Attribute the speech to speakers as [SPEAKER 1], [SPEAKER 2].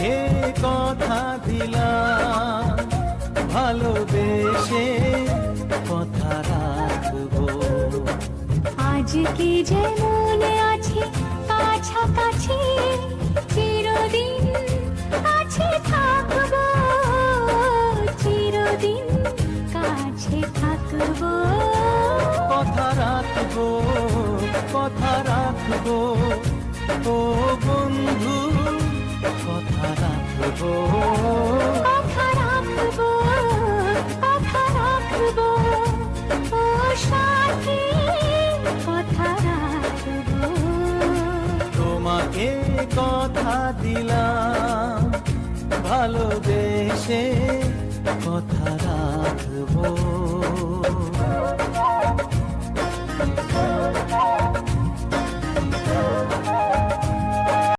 [SPEAKER 1] এ কথা দিলাম। ভালোবেসে কথা রাখব।
[SPEAKER 2] কি যে মনে আছে কাছাকাছি চিরদিন কাছে থাকব চিরদিন কাছে থাকব।
[SPEAKER 1] কথা রাখব কথা রাখব। ও গো রাখব।
[SPEAKER 2] কথা রাখব কথা রাখব ও সাথী কথা রাখব।
[SPEAKER 1] তোমাকে কথা দিলাম ভালোবেসে কথা